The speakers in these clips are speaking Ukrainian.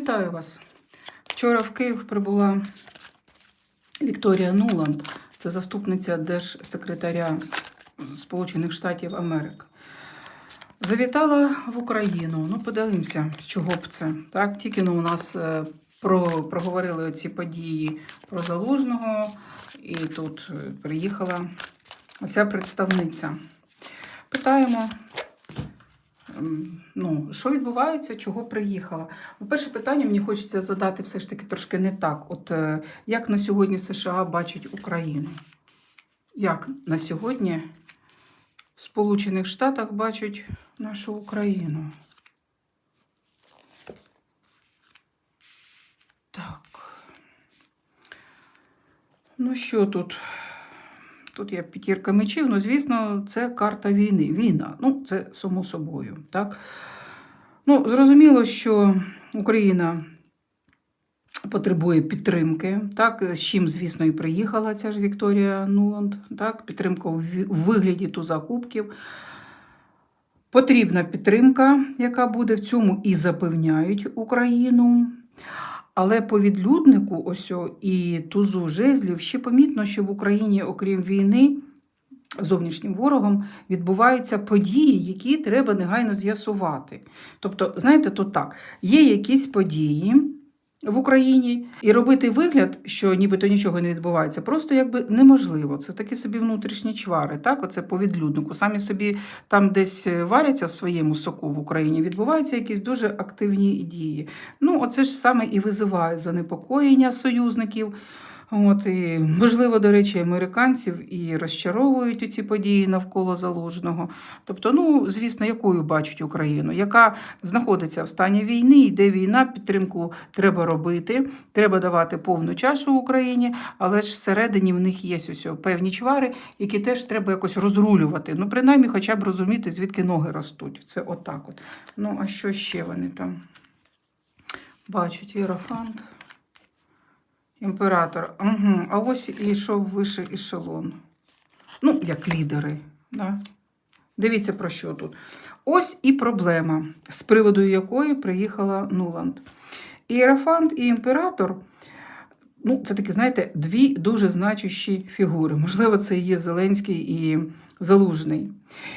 Вітаю вас. Вчора в Київ прибула Вікторія Нуланд, це заступниця держсекретаря Сполучених Штатів Америки. Завітала в Україну. Ну, подивимося, чого б це. Так, тільки ну, у нас е, про, проговорили ці події про залужного, і тут е, приїхала оця представниця. Питаємо, ну, що відбувається, чого приїхала. Ну, Перше питання мені хочеться задати все ж таки трошки не так. От е, як на сьогодні США бачать Україну? Як на сьогодні в Сполучених Штатах бачать нашу Україну? Так. Ну, що тут? Тут є п'ятірка мечів, ну, звісно, це карта війни. Війна. Ну, це само собою. Так? Ну, зрозуміло, що Україна потребує підтримки. Так, з чим, звісно, і приїхала ця ж Вікторія Нуланд. Так, підтримка у вигляді туза кубків. Потрібна підтримка, яка буде в цьому і запевняють Україну. Але по відлюднику ось і тузу жезлів ще помітно, що в Україні, окрім війни, зовнішнім ворогом відбуваються події, які треба негайно з'ясувати. Тобто, знаєте, то так, є якісь події в Україні, і робити вигляд, що нібито нічого не відбувається, просто якби неможливо. Це такі собі внутрішні чвари. Так, оце по відлюднику. Самі собі там десь варяться в своєму соку в Україні, відбуваються якісь дуже активні дії. Ну, оце ж саме і визиває занепокоєння союзників. От, і, можливо, до речі, американців і розчаровують ці події навколо залужного. Тобто, ну, звісно, якою бачать Україну, яка знаходиться в стані війни, йде війна, підтримку треба робити, треба давати повну чашу Україні, але ж всередині в них є ось певні чвари, які теж треба якось розрулювати. Ну, принаймні, хоча б розуміти, звідки ноги ростуть. Це отак от. Ну, а що ще вони там бачать? Єрофант. Імператор. Угу. А ось і йшов вищий ешелон. Ну, як лідери. Да? Дивіться, про що тут. Ось і проблема, з приводу якої приїхала Нуланд. Іерафант і імператор. Ну, це такі, знаєте, дві дуже значущі фігури. Можливо, це і є Зеленський і Залужний.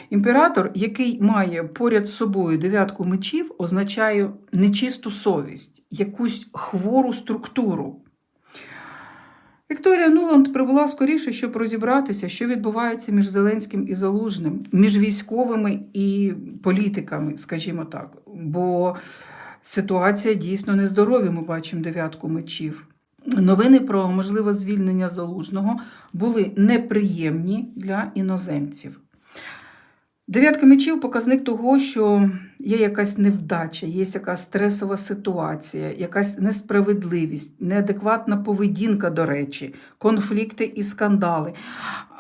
Імператор, який має поряд з собою дев'ятку мечів, означає нечисту совість, якусь хвору структуру. Вікторія Нуланд прибула скоріше, щоб розібратися, що відбувається між Зеленським і Залужним, між військовими і політиками, скажімо так. Бо ситуація дійсно нездорові. Ми бачимо дев'ятку мечів. Новини про можливе звільнення залужного були неприємні для іноземців. Дев'ятка мечів показник того, що є якась невдача, є якась стресова ситуація, якась несправедливість, неадекватна поведінка, до речі, конфлікти і скандали.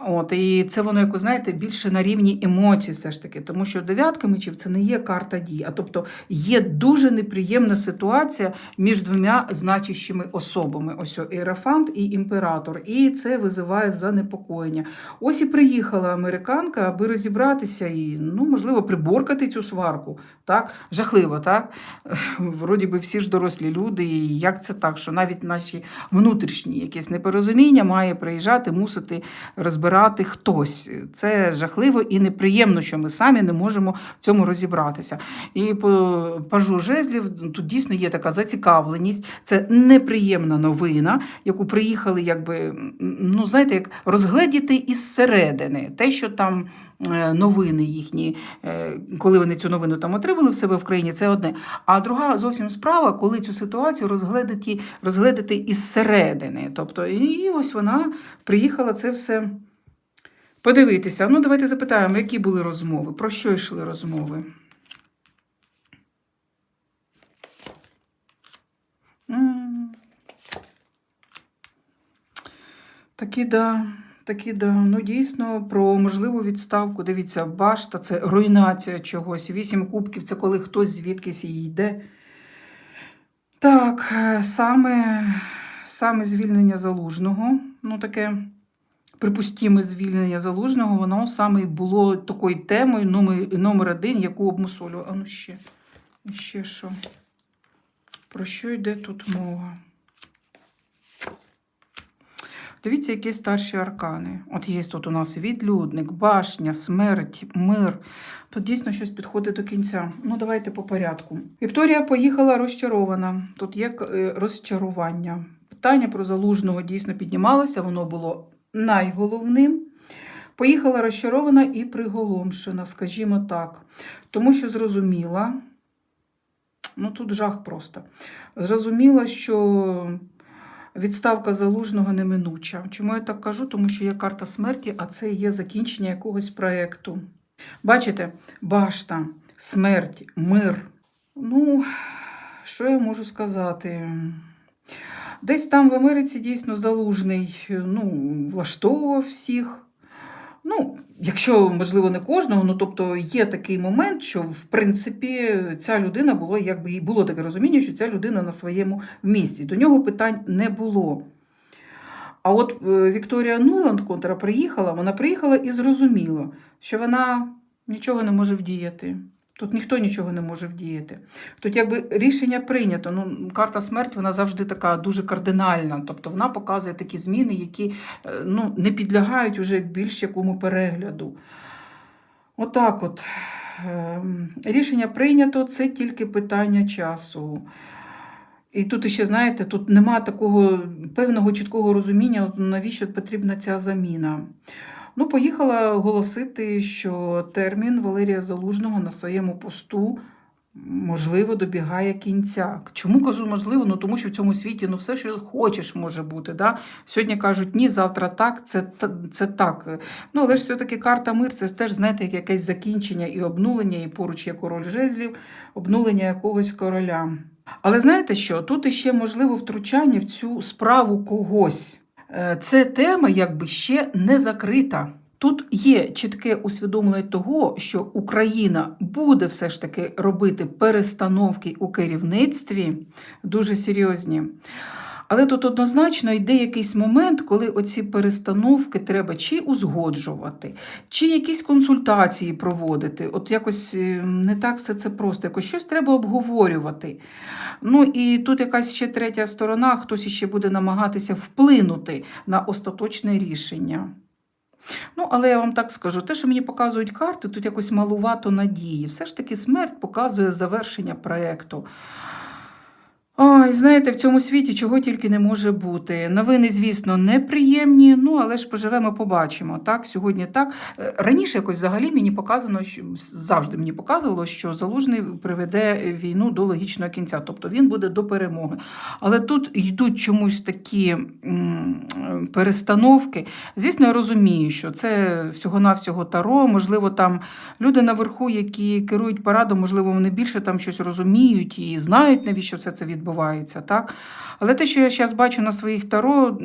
От, і це воно, як ви знаєте, більше на рівні емоцій, все ж таки, тому що дев'ятка мечів це не є карта дій, а тобто є дуже неприємна ситуація між двома значущими особами: ось Іерафант і імператор. І це визиває занепокоєння. Ось і приїхала американка, аби розібратися і, ну, можливо, приборкати цю сварку. Так? Жахливо, так? Вроді би всі ж дорослі люди, і як це так, що навіть наші внутрішні якісь непорозуміння має приїжджати, мусити розбирати хтось. Це жахливо і неприємно, що ми самі не можемо в цьому розібратися. І по пажу жезлів тут дійсно є така зацікавленість. Це неприємна новина, яку приїхали, якби, ну знаєте, як розгледіти із середини. Те, що там новини їхні, е, коли вони цю новину там отримали в себе в країні, це одне. А друга зовсім справа, коли цю ситуацію розгледати, розгледати із середини. Тобто, і ось вона приїхала це все подивитися. Ну, давайте запитаємо, які були розмови, про що йшли розмови. Такі, да. Такі, да. Ну, дійсно, про можливу відставку. Дивіться, башта це руйнація чогось. Вісім кубків це коли хтось звідкись і йде. Так, е, саме, саме звільнення залужного. Ну, таке припустіме звільнення залужного, воно саме було такою темою номер, номер один, яку обмусолювали. А ну ще, ще що? Про що йде тут мова? Дивіться, які старші аркани. От є тут у нас відлюдник, башня, смерть, мир. Тут дійсно щось підходить до кінця. Ну, давайте по порядку. Вікторія поїхала розчарована. Тут є е, розчарування. Питання про залужного дійсно піднімалося, воно було найголовним. Поїхала розчарована і приголомшена, скажімо так. Тому що зрозуміла, ну тут жах просто. Зрозуміла, що відставка залужного неминуча. Чому я так кажу? Тому що є карта смерті, а це є закінчення якогось проєкту. Бачите, башта, смерть, мир. Ну, що я можу сказати? Десь там в Америці дійсно залужний ну, влаштовував всіх. Ну, якщо, можливо, не кожного, ну тобто є такий момент, що в принципі ця людина було, якби і було таке розуміння, що ця людина на своєму місці. До нього питань не було. А от е, Вікторія Нуланд, котра приїхала, вона приїхала і зрозуміла, що вона нічого не може вдіяти. Тут ніхто нічого не може вдіяти. Тут якби рішення прийнято. Ну, карта смерть вона завжди така дуже кардинальна. Тобто вона показує такі зміни, які е, ну, не підлягають уже більш якому перегляду. Отак от. Ем, Рішення прийнято, це тільки питання часу. І тут ще, знаєте, тут нема такого певного чіткого розуміння, навіщо потрібна ця заміна. Ну, поїхала оголосити, що термін Валерія Залужного на своєму посту, можливо, добігає кінця. Чому кажу можливо? Ну тому що в цьому світі ну, все, що хочеш, може бути. Да? Сьогодні кажуть ні, завтра так, це, це так. Ну, але ж все-таки карта мир, це теж, знаєте, як якесь закінчення і обнулення, і поруч є король жезлів, обнулення якогось короля. Але знаєте що? Тут іще можливо втручання в цю справу когось. Е, Це тема якби ще не закрита. Тут є чітке усвідомлення того, що Україна буде все ж таки робити перестановки у керівництві дуже серйозні. Але тут однозначно йде якийсь момент, коли оці перестановки треба чи узгоджувати, чи якісь консультації проводити. От якось е, не так все це просто, якось щось треба обговорювати. Ну і тут якась ще третя сторона, хтось іще буде намагатися вплинути на остаточне рішення. Ну, але я вам так скажу, те, що мені показують карти, тут якось малувато надії. Все ж таки смерть показує завершення проєкту. Ой, знаєте, в цьому світі чого тільки не може бути. Новини, звісно, неприємні, ну але ж поживемо, побачимо. Так, сьогодні так. Е, Раніше якось взагалі мені показано, що завжди мені показувало, що залужний приведе війну до логічного кінця, тобто він буде до перемоги. Але тут йдуть чомусь такі перестановки. Звісно, я розумію, що це всього-навсього таро. Можливо, там люди наверху, які керують парадом, можливо, вони більше там щось розуміють і знають, навіщо все це відбувається. Так? Але те, що я зараз бачу на своїх таро,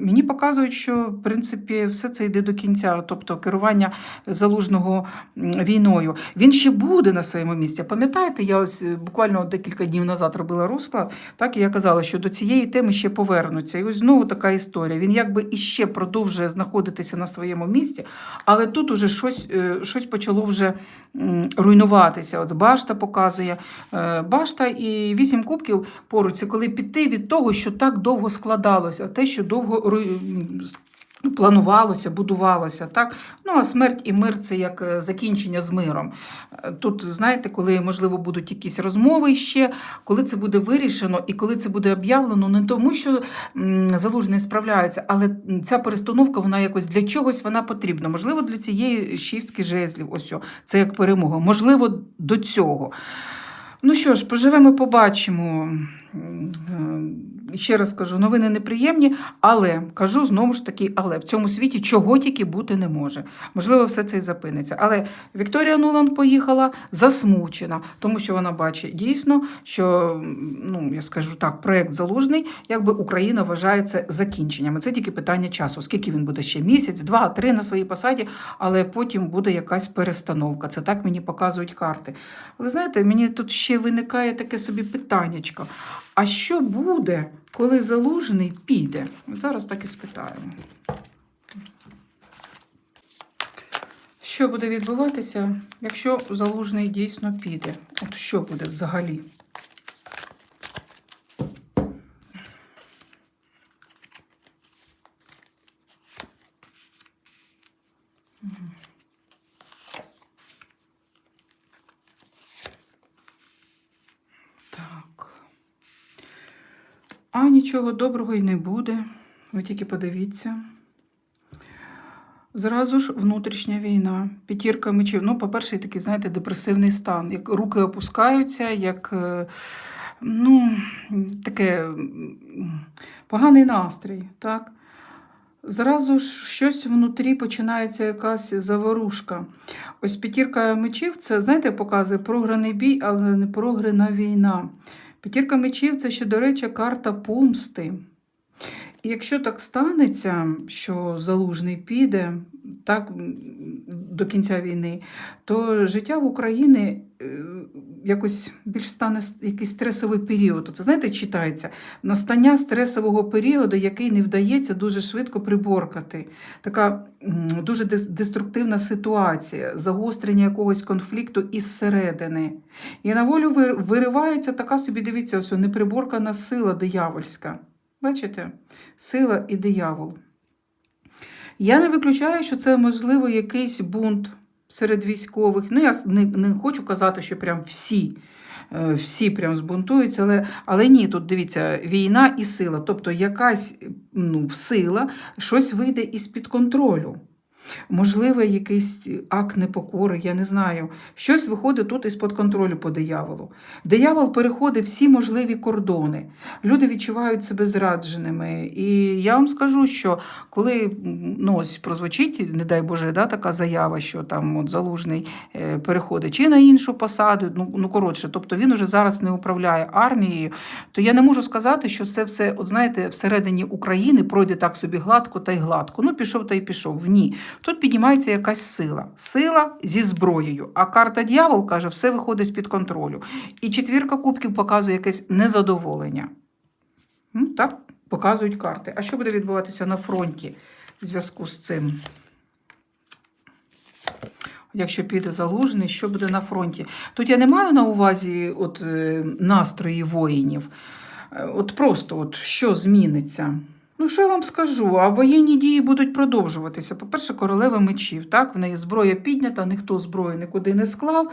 мені показують, що в принципі все це йде до кінця, тобто керування залужного війною. Він ще буде на своєму місці. Пам'ятаєте, я ось е, буквально декілька днів назад робила розклад, так і я казала, що до цієї теми ще повернуться. І ось знову така історія. Він якби іще продовжує знаходитися на своєму місці, але тут уже щось, е, щось почало вже руйнуватися. От башта показує. Е, Башта і вісім кубків поруч це коли піти від того, що так довго складалося, те, що довго планувалося, будувалося. Так? Ну, а смерть і мир це як е, закінчення з миром. Е, Тут, знаєте, коли, можливо, будуть якісь розмови ще, коли це буде вирішено і коли це буде об'явлено, не тому, що залужний справляється, але ця перестановка, вона якось для чогось вона потрібна. Можливо, для цієї шістки жезлів, ось це як перемога. Можливо, до цього. Ну що ж, поживемо, побачимо. М, е, Ще раз кажу, новини неприємні, але кажу знову ж таки, але в цьому світі чого тільки бути не може. Можливо, все це і запиниться. Але Вікторія Нуланд поїхала засмучена, тому що вона бачить дійсно, що ну я скажу так, проект залужний, якби Україна вважає це закінченням. Це тільки питання часу. Скільки він буде ще місяць, два, три на своїй посаді, але потім буде якась перестановка. Це так мені показують карти. Але знаєте, мені тут ще виникає таке собі питаннячко. А що буде, коли залужний піде? Зараз так і спитаємо. Що буде відбуватися, якщо залужний дійсно піде? От що буде взагалі? А нічого доброго й не буде. Ви тільки подивіться. Зразу ж внутрішня війна, п'ятірка мечів. Ну, по-перше, такий, знаєте, депресивний стан. Як руки опускаються, як е, ну, таке поганий настрій. так? Зразу ж щось внутрі починається якась заворушка. Ось п'ятірка мечів це, знаєте, показує програний бій, але не програна війна. П'ятірка мечів це ще, до речі, карта помсти. І якщо так станеться, що залужний піде так, до кінця війни, то життя в Україні е, якось більш стане якийсь стресовий період. Це знаєте, читається настання стресового періоду, який не вдається дуже швидко приборкати. Така дуже деструктивна ситуація, загострення якогось конфлікту із середини. І на волю виривається така собі, дивіться, ось неприборкана сила диявольська. Бачите? Сила і диявол. Я не виключаю, що це можливо якийсь бунт серед військових. Ну, я не, не хочу казати, що прям всі. е, Всі прям збунтуються, але, але ні, тут дивіться, війна і сила. Тобто якась ну, сила, щось вийде із-під контролю. Можливо, якийсь акт непокори, я не знаю. Щось виходить тут із-під контролю по дияволу. Диявол переходить всі можливі кордони. Люди відчувають себе зрадженими. І я вам скажу, що коли ну, ось прозвучить, не дай Боже, да, така заява, що там от залужний е, переходить чи на іншу посаду, ну, ну коротше, тобто він уже зараз не управляє армією, то я не можу сказати, що це все, от знаєте, всередині України пройде так собі гладко та й гладко. Ну, пішов та й пішов. Ні. Тут піднімається якась сила. Сила зі зброєю. А карта дьявол каже, все виходить з-під контролю. І четвірка кубків показує якесь незадоволення. Ну, так показують карти. А що буде відбуватися на фронті в зв'язку з цим? Якщо піде залужний, що буде на фронті? Тут я не маю на увазі от, е, настрої воїнів. Е, От просто от, що зміниться. Ну, що я вам скажу? А воєнні дії будуть продовжуватися. По-перше, королева мечів. Так, в неї зброя піднята, ніхто зброю нікуди не склав.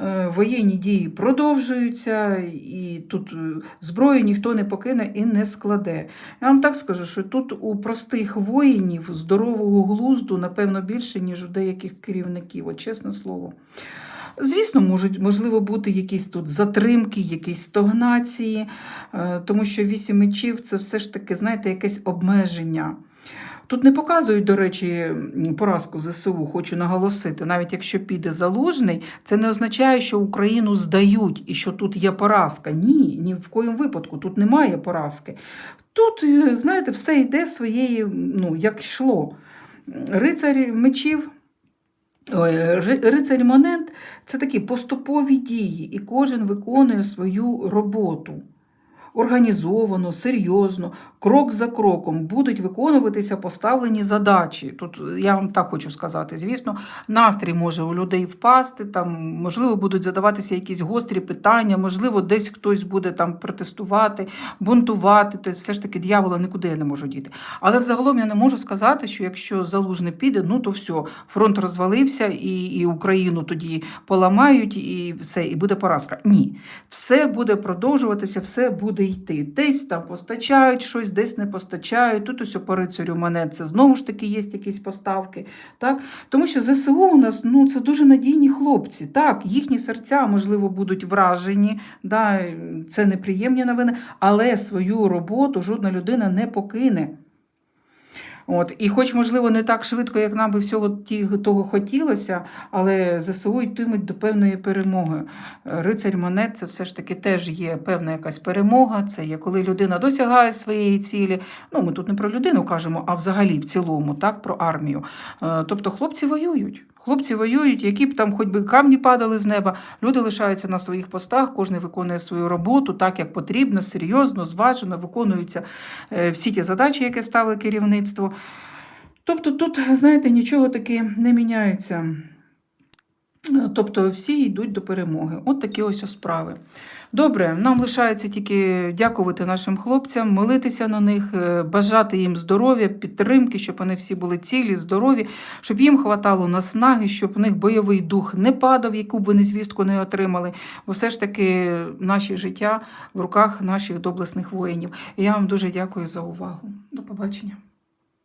Е, Воєнні дії продовжуються, і тут е, зброю ніхто не покине і не складе. Я вам так скажу, що тут у простих воїнів здорового глузду, напевно, більше, ніж у деяких керівників, от чесне слово. Звісно, можуть, можливо бути якісь тут затримки, якісь стогнації, е, тому що вісім мечів це все ж таки, знаєте, якесь обмеження. Тут не показують, до речі, поразку ЗСУ, хочу наголосити. Навіть якщо піде залужний, це не означає, що Україну здають і що тут є поразка. Ні, ні в коїм випадку тут немає поразки. Тут, е, знаєте, все йде своєю, ну, як йшло. Рицарі мечів. Рицарь Монет це такі поступові дії, і кожен виконує свою роботу. Організовано, серйозно, крок за кроком будуть виконуватися поставлені задачі. Тут я вам так хочу сказати. Звісно, настрій може у людей впасти, там, можливо, будуть задаватися якісь гострі питання, можливо, десь хтось буде там протестувати, бунтувати. Те все ж таки дьявола нікуди я не можу діти. Але взагалом я не можу сказати, що якщо залужний піде, ну то все, фронт розвалився, і, і Україну тоді поламають, і все, і буде поразка. Ні, все буде продовжуватися, все буде йти. Десь там постачають щось, десь не постачають. Тут ось по рицарю монет це знову ж таки є якісь поставки. Так? Тому що ЗСУ у нас ну, це дуже надійні хлопці. Так, їхні серця, можливо, будуть вражені, да, це неприємні новини, але свою роботу жодна людина не покине. От. І хоч, можливо, не так швидко, як нам би всього ті- того хотілося, але ЗСУ йтимуть до певної перемоги. Рицарь монет це все ж таки теж є певна якась перемога. Це є коли людина досягає своєї цілі. Ну, ми тут не про людину кажемо, а взагалі в цілому, так, про армію. Е, Тобто хлопці воюють. Хлопці воюють, які б там хоч би камні падали з неба, люди лишаються на своїх постах, кожен виконує свою роботу так, як потрібно, серйозно, зважено, виконуються е, всі ті задачі, які ставили керівництво. Тобто тут, знаєте, нічого таки не міняється. Тобто всі йдуть до перемоги. От такі ось справи. Добре, нам лишається тільки дякувати нашим хлопцям, молитися на них, е, бажати їм здоров'я, підтримки, щоб вони всі були цілі, здорові, щоб їм хватало наснаги, щоб у них бойовий дух не падав, яку б вони звістку не отримали. Бо все ж таки наше життя в руках наших доблесних воїнів. Я вам дуже дякую за увагу. До побачення.